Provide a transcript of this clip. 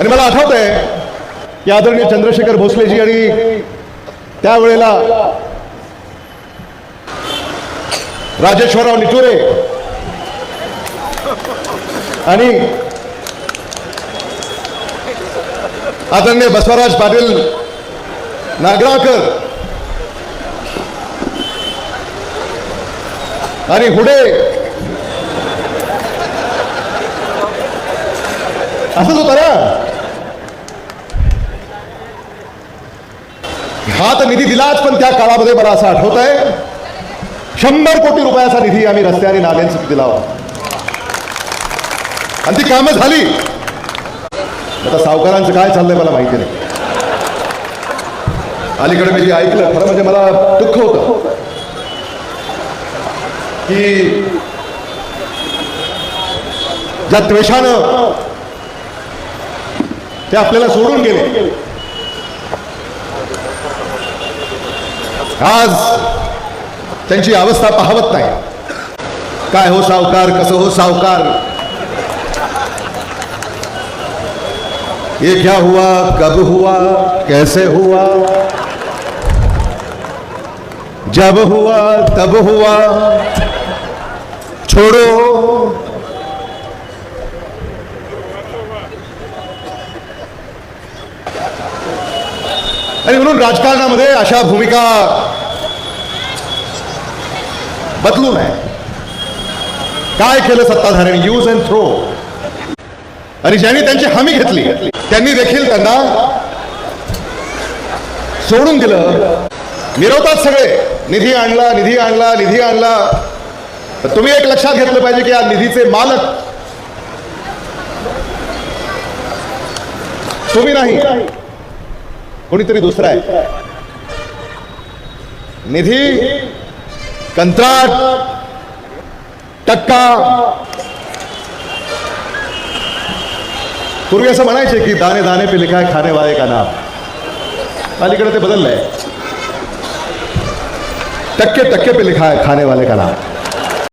आणि मला आठवत आहे की आदरणीय चंद्रशेखर भोसलेजी आणि त्यावेळेला राजेश्वरराव निटुरे आणि आदरणीय बसवराज पाटील नागराळकर आणि हुडे. असंच होतं ना? हा तर निधी दिलाच पण त्या काळामध्ये मला असं आठवत आहे शंभर कोटी रुपयाचा निधी आम्ही रस्ते आणि नाल्यांसाठी दिला होता. आणि ती कामं झाली. आता सावकारांचं काय चाललंय मला माहिती नाही. अलीकडे मी जे ऐकलं खरं म्हणजे मला दुःख होत की ज्या द्वेषानं ते आपल्याला सोडून गेले आज त्यांची अवस्था पाहवत नाही. काय हो सावकार कसं हो सावकार? ये क्या हुआ कब हुआ कैसे हुआ? जब हुआ तब हुआ। छोड़ो। आणि म्हणून राजकारणामध्ये अशा भूमिका बदलू नये. काय केलं सत्ताधाऱ्यांनी? यूज अँड थ्रो आणि ज्यांनी त्यांची हमी घेतली त्यांनी देखील त्यांना सोडून दिलं. मिरवतात सगळे. निधी आणला निधी आणला निधी आणला. तर तुम्ही एक लक्षात घेतलं पाहिजे की या निधीचे मालक तुम्ही नाही. कोणीतरी दुसरा आहे. निधी कंत्राट टक्का. पूर्वी असं म्हणायचे की दाणे दाणे पे लिखा है खाने वाले का नाम. अलीकडे ते बदललंय. टक्के टक्के पे लिखा है खाने वाले का नाम.